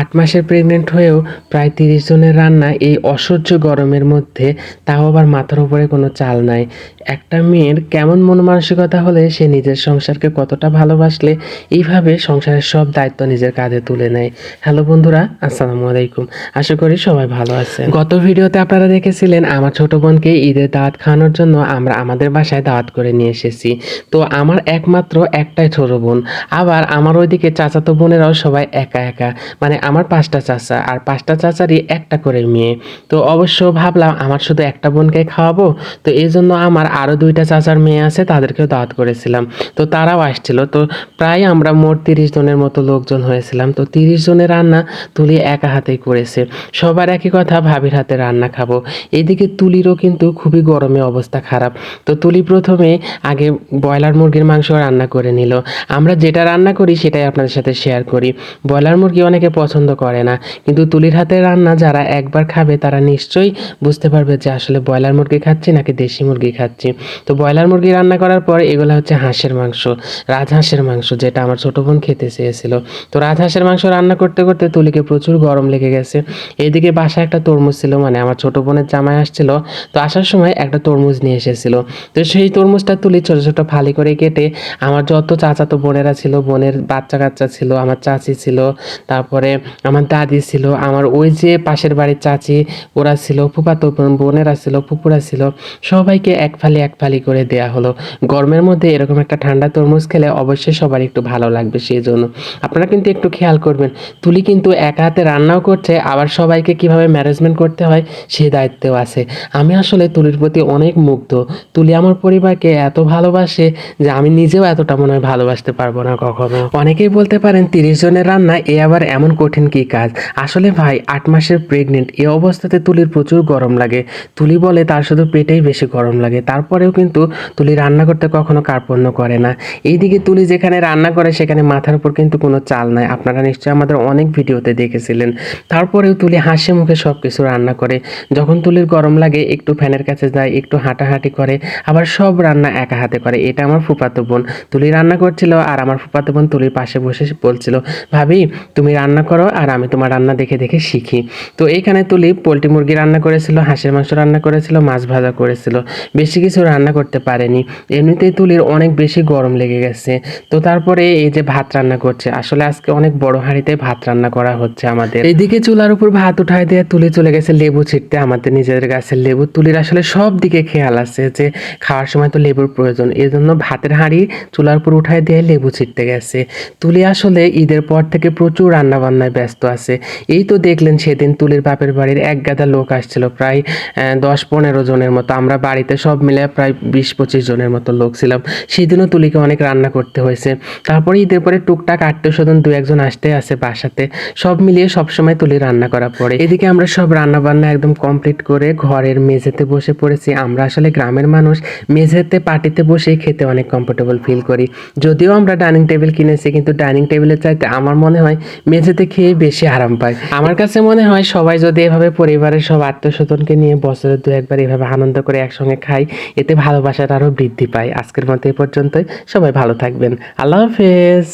আট মাসের প্রেগনেন্ট হয়েও প্রায় তিরিশ জনের রান্না এই অসহ্য গরমের মধ্যে, তাও আবার মাথার উপরে কোনো চাল নাই। একটা মেয়ের কেমন মন মানসিকতা হলে সে নিজের সংসারকে কতটা ভালোবাসলে, এইভাবে সংসারের সব দায়িত্ব নিজের কাঁধে তুলে নেয়। হ্যালো বন্ধুরা, আসসালামু আলাইকুম। আশা করি সবাই ভালো আছেন। গত ভিডিওতে আপনারা দেখেছিলেন আমার ছোট বোনকে ঈদের দাওয়াত খাওয়ানোর জন্য আমরা আমাদের বাসায় দাওয়াত করে নিয়ে এসেছি। তো আমার একমাত্র একটাই ছোট বোন। আবার আমার ওইদিকে চাচাতো বোনেরাও সবাই একা একা। মানে আমার পাঁচটা চাচা আর পাঁচটা চাচারই একটা করে মেয়ে। তো অবশ্য ভাবলাম আমার শুধু একটা বোনকে খাওয়াবো, তো এই জন্য আমার আরও দুইটা চাচার মেয়ে আছে, তাদেরকেও দাওয়াত করেছিলাম। তো তারাও আসছিল, তো প্রায় আমরা মোট তিরিশ জনের মতো লোকজন হয়েছিলাম, তো তিরিশ জনের রান্না তুলি একা হাতেই করেছে। সবার একই কথা, ভাবির হাতে রান্না খাব। এদিকে তুলিরও কিন্তু খুবই গরমে অবস্থা খারাপ। তো তুলি প্রথমে আগে ব্রয়লার মুরগির মাংস রান্না করে নিল। আমরা যেটা রান্না করি সেটাই আপনাদের সাথে শেয়ার করি। ব্রয়লার মুরগি অনেকে পছন্দ করে না। কিন্তু তুলির হাতে রান্না যারা একবার খাবে, তারা নিশ্চয়ই বুঝতে পারবে যে আসলে ব্রয়লার মুরগি খাচ্ছি নাকি দেশি মুরগি খাচ্ছি। তো ব্রয়লার মুরগি রান্না করার পর এগুলো হচ্ছে হাঁসের মাংস, রাজহাঁসের মাংস, যেটা আমার ছোট বোন খেতে চেয়েছিল। তো রাজহাঁসের মাংস রান্না করতে করতে তুলিকে প্রচুর গরম লেগে গেছে। এদিকে বাসায় একটা তরমুজ ছিল মানে আমার ছোট বোনের জামাই আসছিল, তো আসার সময় একটা তরমুজ নিয়ে এসেছিল। তো সেই তরমুজটা তুলি ছোট ছোট ফালি করে কেটে আমার যত চাচাতো বোনেরা ছিল, বোনের বাচ্চা কাচ্চা ছিল, আমার চাচি ছিল, তারপরে আমার দাদি ছিল, আমার ওই যে পাশের বাড়ির চাচি, ওরা ছিল বোন- বোনেরা ছিল ফুপুরা ছিল, সবাইকে এক ফালি এক ফালি করে দেয়া হলো। গরমের মধ্যে এরকম একটা ঠান্ডা তরমুজ খেলে অবশ্যই সবার একটু ভালো লাগবে সেই জন্য আপনারা কিন্তু একটু খেয়াল করবেন, তুলি কিন্তু একা হাতে রান্নাও করছে, আবার সবাইকে কীভাবে ম্যানেজমেন্ট করতে হয় সেই দায়িত্বও আছে। আমি আসলে তুলির প্রতি অনেক মুগ্ধ। তুলি আমার পরিবারকে এত ভালোবাসে যে আমি নিজেও এতটা মনে হয় ভালোবাসতে পারব না কখনো। অনেকেই বলতে পারেন, তিরিশ জনের রান্না এ আবার এমন কঠিন কি কাজ? আসলে ভাই, আট মাসের প্রেগনেন্ট এ অবস্থাতে তুলির প্রচুর গরম লাগে। তুলি বলে তার শুধু পেটেই বেশি গরম লাগে। তারপরেও কিন্তু তুলি রান্না করতে কখনো কার্পণ্য করে না। এইদিকে তুলি যেখানে রান্না করে, সেখানে মাথার উপর কিন্তু কোনো চাল নাই। আপনারা নিশ্চয়ই আমাদের অনেক ভিডিওতে দেখেছিলেন। তারপরেও তুলি হাসি মুখে সব কিছু রান্না করে। যখন তুলির গরম লাগে, একটু ফ্যানের কাছে যায়, একটু হাঁটাহাঁটি করে, আবার সব রান্না একা হাতে করে। এটা আমার ফুপাতো বোন। তুলি রান্না করছিল আর আমার ফুপাতো বোন তুলির পাশে বসে বলছিল, ভাবি, তুমি রান্না করো আর আমি তোমার রান্না দেখে দেখে শিখি। তো এইখানে তুলি, পোলট্রি মুরগি রান্না করেছিল, হাঁসের মাংস রান্না করেছিল, মাছ ভাজা করেছিল। বেশি কিছু রান্না করতে পারেনি। এমনিতেই তুলির অনেক বেশি গরম লেগে গেছে। তো তারপরে এই যে ভাত রান্না করছে, আসলে আজকে অনেক বড় হাঁড়িতে ভাত রান্না করা হচ্ছে আমাদের। এইদিকে চুলার উপর ভাত উঠায় দিয়ে তুলে চলে গেছে লেবু ছিটতে, আমাদের নিজেদের গাছের লেবু। তুলির আসলে সব দিকে খেয়াল আছে যে খাওয়ার সময় তো লেবুর প্রয়োজন। এই জন্য ভাতের হাঁড়ি চুলার উপর উঠায় দিয়ে লেবু ছিটতে গেছে। তুলি আসলে ঈদের পর থেকে প্রচুর রান্না বান্নায় ব্যস্ত আছে। এই তো দেখলেন সেদিন তুলির বাপের বাড়ির এক গাদা লোক আসছিল, প্রায় দশ পনেরো জনের মতো। আমরা বাড়িতে সব মিলে প্রায় বিশ পঁচিশ জনের মতো লোক ছিলাম। সেদিনও তুলিকে অনেক রান্না করতে হয়েছে। তারপরে ঈদের পরে টুকটাক আত্মীয় স্বজন দু একজন আসতে আসে বাসাতে। সব মিলিয়ে সবসময় তুলি রান্না করা পড়ে। এদিকে আমরা সব রান্না বান্না একদম কমপ্লিট করে ঘরের মেঝেতে বসে পড়েছি। আমরা আসলে গ্রামের মানুষ। মেঝেতে পার্টিতে বসে খেতে অনেক কমফোর্টেবল ফিল করি। যদিও আমরা ডাইনিং টেবিল কিনেছি, কিন্তু ডাইনিং টেবিলের চাইতে আমার মনে হয় মেঝেতে খেয়ে বেশি আরাম পায়। আমার কাছে মনে হয় সবাই যদি এভাবে পরিবারের সব আত্মীয় স্বজনকে নিয়ে বছরে দু একবার এভাবে আনন্দ করে একসঙ্গে খাই, এতে ভালোবাসাটা আরও বৃদ্ধি পায়। আজকের মতো এ পর্যন্তই। সবাই ভালো থাকবেন। আল্লাহ হাফেজ।